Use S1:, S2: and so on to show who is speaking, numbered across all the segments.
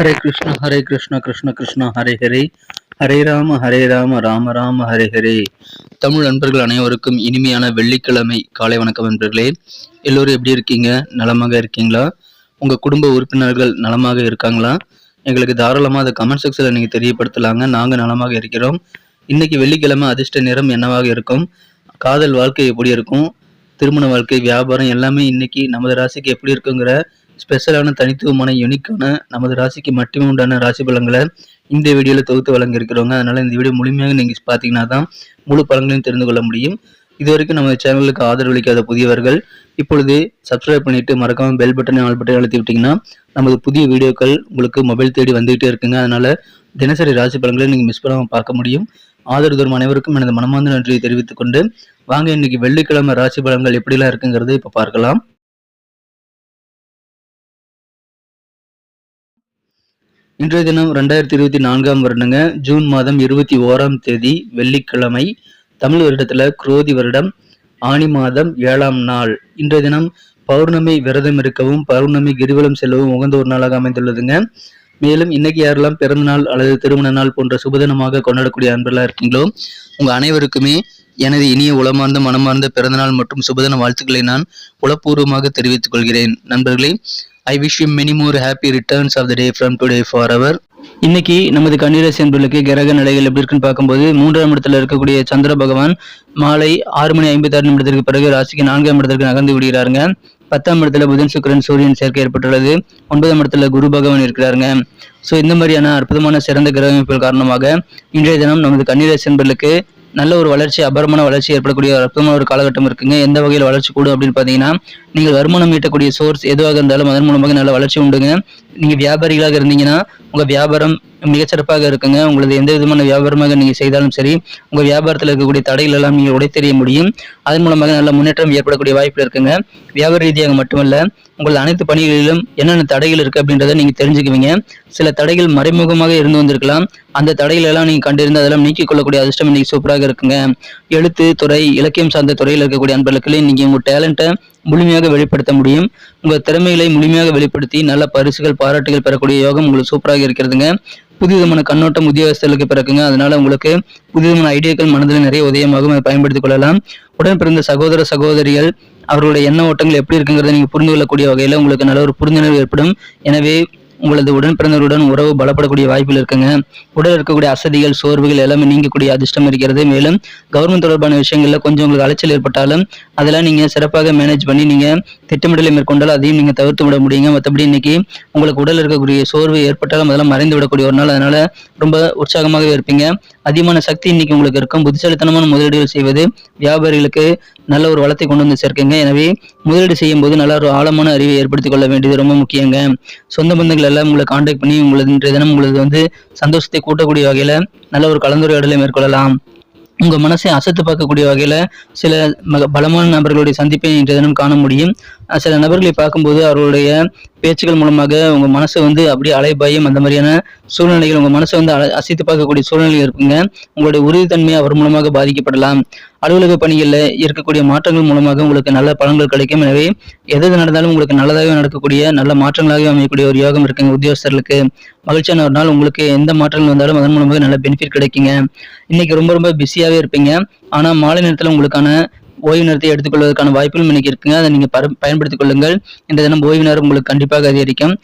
S1: ஹரே கிருஷ்ண ஹரே கிருஷ்ண கிருஷ்ண கிருஷ்ண ஹரே ஹரே ஹரே ராம ஹரே ராம ராம ராம ஹரே ஹரே தமிழ் நண்பர்கள் அனைவருக்கும் இனிமையான வெள்ளிக்கிழமை காலை வணக்கம் நண்பர்களே. எல்லோரும் எப்படி இருக்கீங்க? நலமாக இருக்கீங்களா? உங்கள் குடும்ப உறுப்பினர்கள் நலமாக இருக்காங்களா? எங்களுக்கு தாராளமாக அதை கமெண்ட் செக்ஷனில் நீங்கள் தெரியப்படுத்தலாங்க. நாங்கள் நலமாக இருக்கிறோம். இன்னைக்கு வெள்ளிக்கிழமை அதிர்ஷ்ட நிறம் என்னவாக இருக்கும்? காதல் வாழ்க்கை எப்படி இருக்கும்? திருமண வாழ்க்கை வியாபாரம் எல்லாமே இன்னைக்கு நமது ராசிக்கு எப்படி இருக்குங்கிற ஸ்பெஷலான தனித்துவமான யூனிக்கான நமது ராசிக்கு மட்டுமே உண்டான ராசி பலங்களை இந்த வீடியோவில் தொகுத்து வழங்கியிருக்கிறோங்க. அதனால் இந்த வீடியோ முழுமையாக நீங்கள் பார்த்தீங்கன்னா தான் முழு பலன்களையும் தெரிந்து கொள்ள முடியும். இது வரைக்கும் நம்ம சேனலுக்கு ஆதரவளிக்காத புதியவர்கள் இப்பொழுது சப்ஸ்கிரைப் பண்ணிவிட்டு மறக்காமல் பெல் பட்டனை ஆல் பட்டனை அழுத்தி விட்டிங்கன்னா நமது புதிய வீடியோக்கள் உங்களுக்கு மொபைல் தேடி வந்துகிட்டே இருக்குங்க. அதனால் தினசரி ராசி பலன்களை நீங்கள் மிஸ் பண்ணாமல் பார்க்க முடியும். ஆதரவு தரும் அனைவருக்கும் எனது மனமார்ந்த நன்றியை தெரிவித்துக் கொண்டு வாங்க இன்னைக்கு வெள்ளிக்கிழமை ராசி பலன்கள் எப்படிலாம் இருக்குங்கிறத இப்போ பார்க்கலாம். இன்றைய தினம் ரெண்டாயிரத்தி இருபத்தி நான்காம் வருடங்க ஜூன் மாதம் இருபத்தி ஓராம் தேதி வெள்ளிக்கிழமை தமிழ் வருடத்துல குரோதி வருடம் ஆணி மாதம் ஏழாம் நாள். இன்றைய தினம் பௌர்ணமி விரதம் இருக்கவும் பௌர்ணமி கிரிவலம் செல்லவும் உகந்த ஒரு நாளாக அமைந்துள்ளதுங்க. மேலும் இன்னைக்கு யாரெல்லாம் பிறந்த நாள் அல்லது திருமண நாள் போன்ற சுபதினமாக கொண்டாடக்கூடிய அன்பெல்லாம் இருக்கீங்களோ உங்க அனைவருக்குமே எனது இனிய உளமார்ந்த மனமார்ந்த பிறந்தநாள் மற்றும் சுபதின வாழ்த்துக்களை நான் உளப்பூர்வமாக தெரிவித்துக் கொள்கிறேன். நண்பர்களே I wish you many more happy returns of the day from today for our இன்னைக்கு நமது கன்னிராசி என்பர்களுக்கு கிரக நிலைகள் எப்படி இருக்குன்னு பார்க்கும்போது மூன்றாம் இடத்துல இருக்கக்கூடிய சந்திர பகவான் மாலை ஆறு மணி ஐம்பத்தி ஆறு நிமிடத்திற்கு பிறகு ராசிக்கு நான்காம் இடத்திற்கு நகர்ந்து விடுகிறாருங்க. பத்தாம் இடத்துல புதன் சுக்கிரன் சூரியன் சேர்க்கை ஏற்பட்டுள்ளது. ஒன்பதாம் இடத்துல குரு பகவான் இருக்கிறாருங்க. ஸோ இந்த மாதிரியான அற்புதமான சிறந்த கிரக அமைப்புகள் காரணமாக இன்றைய தினம் நமது கன்னிராசி என்பர்களுக்கு நல்ல ஒரு வளர்ச்சி அபரமான வளர்ச்சி ஏற்படக்கூடிய ஒரு அற்புதமான ஒரு காலகட்டம் இருக்குங்க. எந்த வகையில் வளர்ச்சி கூடும் அப்படின்னு பார்த்தீங்கன்னா நீங்கள் வருமானம் ஈட்டக்கூடிய சோர்ஸ் எதுவாக இருந்தாலும் அதன் மூலமாக நல்ல வளர்ச்சி உண்டுங்க. நீங்கள் வியாபாரிகளாக இருந்தீங்கன்னா உங்கள் வியாபாரம் மிகச்சிறப்பாக இருக்குங்க. உங்களது எந்த விதமான வியாபாரமாக நீங்கள் செய்தாலும் சரி உங்கள் வியாபாரத்தில் இருக்கக்கூடிய தடைகள் எல்லாம் நீங்கள் உடைத்தெறிய முடியும். அதன் மூலமாக நல்ல முன்னேற்றம் ஏற்படக்கூடிய வாய்ப்பு இருக்குங்க. வியாபார ரீதியாக மட்டுமல்ல உங்கள் அனைத்து பணிகளிலும் என்னென்ன தடைகள் இருக்கு அப்படின்றத நீங்க தெரிஞ்சுக்குவீங்க. சில தடைகள் மறைமுகமாக இருந்து வந்திருக்கலாம். அந்த தடைகள் எல்லாம் நீங்க கண்டிருந்து அதெல்லாம் நீக்கிக் கொள்ளக்கூடிய அதிர்ஷ்டம் இன்னைக்கு சூப்பராக இருக்குங்க. எழுத்து துறை இலக்கியம் சார்ந்த துறையில் இருக்கக்கூடிய அன்பர்களுக்கு நீங்க உங்க டேலண்ட்டை முழுமையாக வெளிப்படுத்த முடியும். உங்கள் திறமைகளை முழுமையாக வெளிப்படுத்தி நல்ல பரிசுகள் பாராட்டுகள் பெறக்கூடிய யோகம் உங்களுக்கு சூப்பராக இருக்கிறதுங்க. புதுவிதமான கண்ணோட்டம் உத்தியோகஸ்தர்களுக்கு பிறக்குங்க. அதனால உங்களுக்கு புதுவிதமான ஐடியாக்கள் மனதில் நிறைய உதயமாகும். அதை பயன்படுத்திக் கொள்ளலாம். உடன் பிறந்த சகோதர சகோதரிகள் அவர்களுடைய எண்ண ஓட்டங்கள் எப்படி இருக்குங்கிறத நீங்கள் புரிந்து கொள்ளக்கூடிய வகையில் உங்களுக்கு நல்ல ஒரு புரிந்துணர்வு ஏற்படும். எனவே உங்களது உடன் பிறந்தவருடன் உறவு பலப்படக்கூடிய வாய்ப்புகள் இருக்குங்க. உடல் இருக்கக்கூடிய அசதிகள் சோர்வுகள் எல்லாமே நீங்கக்கூடிய அதிர்ஷ்டம் இருக்கிறது. மேலும் கவர்மெண்ட் தொடர்பான விஷயங்களில் கொஞ்சம் உங்களுக்கு அலைச்சல் ஏற்பட்டாலும் அதெல்லாம் நீங்க சிறப்பாக மேனேஜ் பண்ணி நீங்க திட்டமிடலை மேற்கொண்டால் அதையும் நீங்க தவிர்த்து விட முடியுங்க. மற்றபடி இன்னைக்கு உங்களுக்கு உடல் இருக்கக்கூடிய சோர்வு ஏற்பட்டாலும் அதெல்லாம் மறைந்து விடக்கூடிய ஒரு நாள். அதனால ரொம்ப உற்சாகமாகவே இருப்பீங்க. அதிகமான சக்தி இன்னைக்கு உங்களுக்கு இருக்கும். புத்திசாலித்தனமான முதலீடுகள் செய்வது வியாபாரிகளுக்கு நல்ல ஒரு வளத்தை கொண்டு வந்து சேர்க்குங்க. எனவே முதலீடு செய்யும் போது நல்ல ஒரு ஆழமான அறிவை ஏற்படுத்திக் கொள்ள வேண்டியது ரொம்ப முக்கியங்க. சொந்த பந்தங்கள் எல்லாம் உங்களை காண்டாக்ட் பண்ணி உங்களது இன்றைய தினம் உங்களது வந்து சந்தோஷத்தை கூட்டக்கூடிய வகையில நல்ல ஒரு கலந்துரையாடலை மேற்கொள்ளலாம். உங்க மனசை அசத்து பார்க்கக்கூடிய வகையில சில பலமான நபர்களுடைய சந்திப்பை இன்றைய தினம் காண முடியும். சில நபர்களை பார்க்கும்போது அவர்களுடைய பேச்சுக்கள் மூலமாக உங்க மனசை வந்து அப்படியே அலைபாயும். அந்த மாதிரியான சூழ்நிலைகள் உங்க மனசை வந்து அசைத்து பார்க்கக்கூடிய சூழ்நிலை இருக்குங்க. உங்களுடைய உறுதித்தன்மை அவர் மூலமாக பாதிக்கப்படலாம். அலுவலக பணிகளில் இருக்கக்கூடிய மாற்றங்கள் மூலமாக உங்களுக்கு நல்ல பலன்கள் கிடைக்கும். எனவே எது நடந்தாலும் உங்களுக்கு நல்லதாகவே நடக்கக்கூடிய நல்ல மாற்றங்களாகவே அமையக்கூடிய ஒரு யோகம் இருக்குங்க உத்தியோகஸ்தர்களுக்கு. மகிழ்ச்சியான ஒரு நாள். உங்களுக்கு எந்த மாற்றங்கள் வந்தாலும் அதன் மூலமாக நல்ல பெனிஃபிட் கிடைக்குங்க. இன்னைக்கு ரொம்ப ரொம்ப பிஸியாகவே இருப்பீங்க. ஆனால் மாலை நேரத்தில் உங்களுக்கான ஓய்வு நேரத்தை எடுத்துக்கொள்வதற்கான வாய்ப்புகளும் இன்னைக்கு இருக்குங்க. அதை நீங்க பயன்படுத்திக் கொள்ளுங்கள். இந்த தினம் ஓய்வு நேரம் உங்களுக்கு கண்டிப்பாக அதிகரிக்கும்.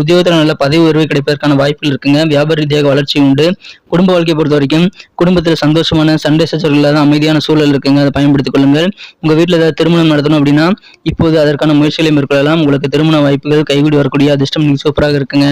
S1: உத்தியோகத்தில் நல்ல பதவி உயர்வு கிடைப்பதற்கான வாய்ப்புகள் இருக்குங்க. வியாபார ரீதியாக வளர்ச்சி உண்டு. குடும்ப வாழ்க்கையை பொறுத்த வரைக்கும் குடும்பத்தில் சந்தோஷமான சண்டை சச்சரவு இல்லாத அமைதியான சூழல் இருக்குங்க. அதை பயன்படுத்திக் கொள்ளுங்கள். உங்கள் வீட்டில் ஏதாவது திருமணம் நடத்தணும் அப்படின்னா இப்போது அதற்கான முயற்சிகளை மேற்கொள்ளலாம். உங்களுக்கு திருமண வாய்ப்புகள் கைவிடி வரக்கூடிய அதிர்ஷ்டம் நீங்கள் சூப்பராக இருக்குங்க.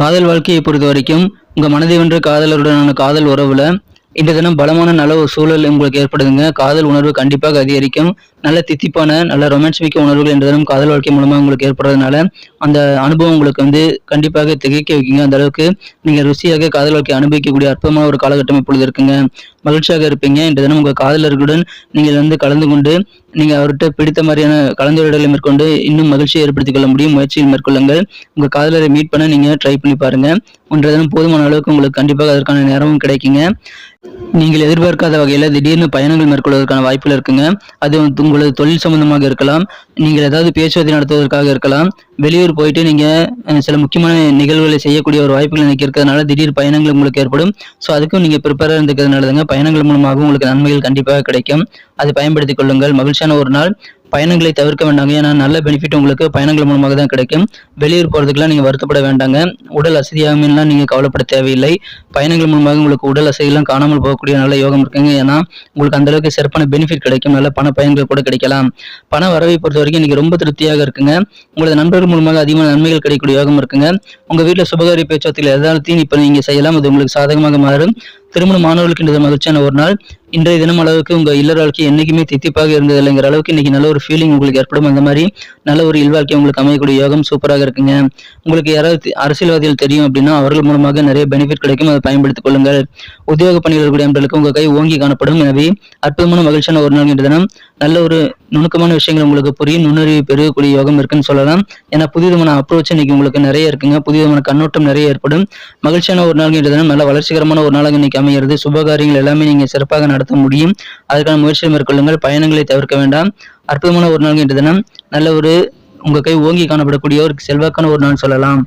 S1: காதல் வாழ்க்கையை பொறுத்த வரைக்கும் உங்கள் மனதை வென்ற காதலருடனான காதல் உறவில் இந்த தினம் பலமான நல்ல ஒரு சூழல் உங்களுக்கு ஏற்படுதுங்க. காதல் உணர்வு கண்டிப்பாக அதிகரிக்கும். நல்ல தித்திப்பான நல்ல ரொமான்ஸ் மிக்க உணர்வுகள் இந்த தினம் காதல் வாழ்க்கை மூலமாக உங்களுக்கு ஏற்படுறதுனால அந்த அனுபவம் உங்களுக்கு வந்து கண்டிப்பாக திகைக்க வைக்குங்க. அந்த அளவுக்கு நீங்கள் ருசியாக காதல் வாழ்க்கை அனுபவிக்கக்கூடிய அற்புதமான ஒரு காலகட்டம் இப்பொழுது இருக்குங்க. மகிழ்ச்சியாக இருப்பீங்க. இந்த தினம் உங்கள் காதலர்களுடன் நீங்கள் வந்து கலந்து கொண்டு நீங்கள் அவர்கிட்ட பிடித்த மாதிரியான கலந்துரையாடலை மேற்கொண்டு இன்னும் மகிழ்ச்சியை ஏற்படுத்திக் கொள்ள முடியும். முயற்சியில் மேற்கொள்ளுங்கள். உங்கள் காதலரை மீட் பண்ண நீங்கள் ட்ரை பண்ணி பாருங்கள் ஒன்றதனும் தினம் போதுமான அளவுக்கு உங்களுக்கு கண்டிப்பாக அதற்கான நேரமும் கிடைக்குங்க. நீங்கள் எதிர்பார்க்காத வகையில் திடீர்னு பயணங்கள் மேற்கொள்வதற்கான வாய்ப்புகள் இருக்குங்க. அது உங்களது தொழில் சம்பந்தமாக இருக்கலாம். நீங்கள் ஏதாவது பேச்சுவார்த்தை நடத்துவதற்காக இருக்கலாம். வெளியூர் போயிட்டு நீங்கள் சில முக்கியமான நிகழ்வுகளை செய்யக்கூடிய ஒரு வாய்ப்புகள் எனக்கு இருக்கிறதுனால திடீர் பயணங்கள் உங்களுக்கு ஏற்படும். ஸோ அதுக்கும் நீங்கள் ப்ரிப்பேராக இருந்துக்கிறதுனாலதுங்க பயணங்கள் மூலமாக உங்களுக்கு நன்மைகள் கண்டிப்பாக கிடைக்கும். அதை பயன்படுத்திக் கொள்ளுங்கள். மகிழ்ச்சியான ஒரு நாள். பயணங்களை தவிர்க்க வேண்டாங்க. ஏன்னா நல்ல பெனிஃபிட் உங்களுக்கு பயணங்கள் மூலமாக தான் கிடைக்கும். வெளியூர் போகிறதுக்குலாம் நீங்கள் வருத்தப்பட வேண்டாங்க. உடல் அசதியாகலாம் நீங்கள் கவலைப்பட தேவையில்லை. பயணங்கள் மூலமாக உங்களுக்கு உடல் அசதியெல்லாம் காணாமல் போகக்கூடிய நல்ல யோகம் இருக்குங்க. ஏன்னா உங்களுக்கு அந்தளவுக்கு சிறப்பான பெனிஃபிட் கிடைக்கும். நல்ல பண பயன்கள் கூட கிடைக்கலாம். பண வரவை பொறுத்த வரைக்கும் இன்னைக்கு ரொம்ப திருப்தியாக இருக்குங்க. உங்களது நண்பர்கள் மூலமாக அதிகமான நன்மைகள் கிடைக்கக்கூடிய யோகம் இருக்குங்க. உங்கள் வீட்டில் சுபகாரி பேச்சுவார்த்தையில் எதாலத்தையும் இப்போ நீங்கள் செய்யலாம். அது உங்களுக்கு சாதகமாக மாறும். திருமண மாணவர்களுக்கு இந்த மகிழ்ச்சியான ஒரு நாள். இன்றைய தினம் அளவுக்கு உங்க இல்லற வாழ்க்கை என்னைக்குமே தித்திப்பாக இருந்தது இல்லைங்கிற அளவுக்கு இன்னைக்கு நல்ல ஒரு ஃபீலிங் உங்களுக்கு ஏற்படும். அந்த மாதிரி நல்ல ஒரு இல்வாழ்க்கை உங்களுக்கு அமையக்கூடிய யோகம் சூப்பராக இருக்குங்க. உங்களுக்கு யாராவது அரசியல்வாதிகள் தெரியும் அப்படின்னா அவர்கள் மூலமாக நிறைய பெனிஃபிட் கிடைக்கும். அதை பயன்படுத்திக் கொள்ளுங்கள். உத்தியோக பணியில் இருக்கக்கூடிய உங்கள் உங்க கை ஓங்கி காணப்படும். எனவே அற்புதமான மகிழ்ச்சியான ஒரு நாள் இன்று தினம். நல்ல ஒரு நுணுக்கமான விஷயங்கள் உங்களுக்கு புரியும் நுண்ணறிவு பெருகக்கூடிய யோகம் இருக்குன்னு சொல்லலாம். ஏன்னா புதிதமான அப்ரோச் இன்னைக்கு உங்களுக்கு நிறைய இருக்குங்க. புதிதமான கண்ணோட்டம் நிறைய ஏற்படும். மகிழ்ச்சியான ஒரு நாள் தினம் நல்ல வளர்ச்சிகரமான ஒரு நாளாக இன்னைக்கு அமைகிறது. சுபகாரியங்கள் எல்லாமே நீங்க சிறப்பாக நடத்த முடியும். அதற்கான முயற்சியை மேற்கொள்ளுங்கள். பயணங்களை தவிர்க்க வேண்டாம். அற்புதமான ஒரு நாள் தினம். நல்ல ஒரு உங்க கை ஓங்கி காணப்படக்கூடிய ஒரு செல்வாக்கான ஒரு நாள் சொல்லலாம்.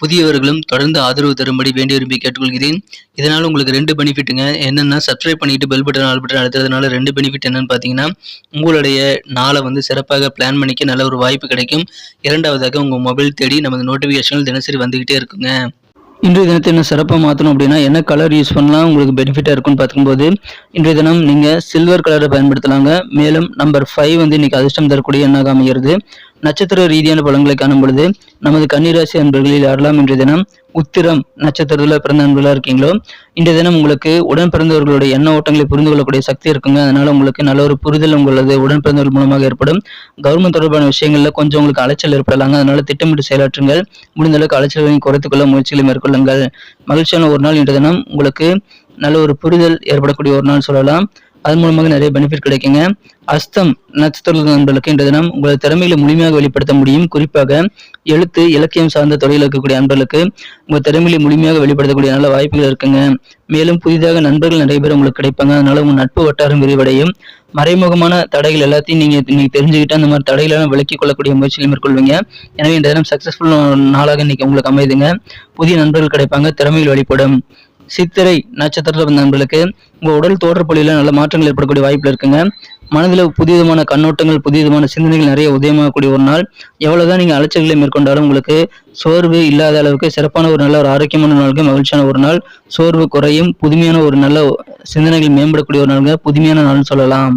S1: புதியவர்களும் தொடர்ந்து ஆதரவு தரும்படி வேண்டி விரும்பி கேட்டுக்கொள்கிறேன். இதனால் உங்களுக்கு ரெண்டு பெனிஃபிட்டுங்க என்னென்னா சப்ஸ்கிரைப் பண்ணிட்டு பெல் பட்டன் ஆல் பட்டன் அழுத்துறதுனால ரெண்டு பெனிஃபிட் என்னன்னு பார்த்தீங்கன்னா உங்களுடைய நாளை வந்து சிறப்பாக பிளான் பண்ணிக்க நல்ல ஒரு வாய்ப்பு கிடைக்கும். இரண்டாவதாக உங்கள் மொபைல் தேடி நமது நோட்டிஃபிகேஷன்கள் தினசரி வந்துக்கிட்டே இருக்குங்க. இன்றைய தினத்தை என்ன சிறப்பாக மாற்றணும் அப்படின்னா என்ன கலர் யூஸ் பண்ணலாம் உங்களுக்கு பெனிஃபிட்டாக இருக்கும்னு பார்க்கும்போது இன்றைய தினம் நீங்கள் சில்வர் கலரை பயன்படுத்தலாங்க. மேலும் நம்பர் ஃபைவ் வந்து இன்றைக்கி அதிர்ஷ்டம் தரக்கூடிய எண்ணாக அமைகிறது. நட்சத்திர ரீதியான பலன்களை காணும் பொழுது நமது கன்னிராசி அன்பர்களில் யாரெல்லாம் இன்றைய தினம் உத்திரம் நட்சத்திரத்தில் பிறந்த அன்பர்களாக இருக்கீங்களோ இன்றைய தினம் உங்களுக்கு உடன் பிறந்தவர்களுடைய எண்ண ஓட்டங்களை புரிந்து கொள்ளக்கூடிய சக்தி இருக்குங்க. அதனால உங்களுக்கு நல்ல ஒரு புரிதல் உங்களது உடன் பிறந்தவர்கள் மூலமாக ஏற்படும். கவர்மெண்ட் தொடர்பான விஷயங்கள்ல கொஞ்சம் உங்களுக்கு அலைச்சல் ஏற்படலாங்க. அதனால திட்டமிட்டு செயலாற்றுங்கள். முடிந்த அளவுக்கு அலைச்சல்களையும் குறைத்துக்கொள்ள முயற்சிகளை மேற்கொள்ளுங்கள். மகிழ்ச்சியான ஒரு நாள் இன்றைய தினம். உங்களுக்கு நல்ல ஒரு புரிதல் ஏற்படக்கூடிய ஒரு நாள் சொல்லலாம். அதன் மூலமாக நிறைய பெனிஃபிட் கிடைக்குங்க. அஸ்தம் நட்சத்திர நண்பர்களுக்கு இன்றைய தினம் உங்களது திறமைகளை முழுமையாக வெளிப்படுத்த முடியும். குறிப்பாக எழுத்து இலக்கியம் சார்ந்த தொழில் இருக்கக்கூடிய நண்பர்களுக்கு உங்கள் திறமைகளை முழுமையாக வெளிப்படுத்தக்கூடிய நல்ல வாய்ப்புகள் இருக்குங்க. மேலும் புதிதாக நண்பர்கள் நிறைய பேர் உங்களுக்கு கிடைப்பாங்க. அதனால உங்க நட்பு வட்டாரம் விரிவடையும். மறைமுகமான தடைகள் எல்லாத்தையும் நீங்க நீங்க தெரிஞ்சுக்கிட்டு அந்த மாதிரி தடைகளெல்லாம் விலக்கிக் கொள்ளக்கூடிய முயற்சிகளை மேற்கொள்வீங்க. எனவே இந்த தினம் சக்சஸ்ஃபுல் நாளாக இன்னைக்கு உங்களுக்கு அமைதுங்க. புதிய நண்பர்கள் கிடைப்பாங்க. திறமைகள் வெளிப்படும். சித்திரை நட்சத்திரத்தில் நண்பர்களுக்கு உங்கள் உடல் தோற்றப்பள்ளியில் நல்ல மாற்றங்கள் ஏற்படக்கூடிய வாய்ப்பில் இருக்குங்க. மனதில் புதியமான கண்ணோட்டங்கள் புதியமான சிந்தனைகள் நிறைய உதயமாகக்கூடிய ஒரு நாள். எவ்வளவுதான் நீங்கள் அலைச்சல்களை மேற்கொண்டாலும் உங்களுக்கு சோர்வு இல்லாத அளவுக்கு சிறப்பான ஒரு நல்ல ஒரு ஆரோக்கியமான நாளுக்கு மகிழ்ச்சியான ஒரு நாள். சோர்வு குறையும் புதுமையான ஒரு நல்ல சிந்தனைகள் மேம்படக்கூடிய ஒரு நாளுங்க. புதுமையான நாள்னு சொல்லலாம்.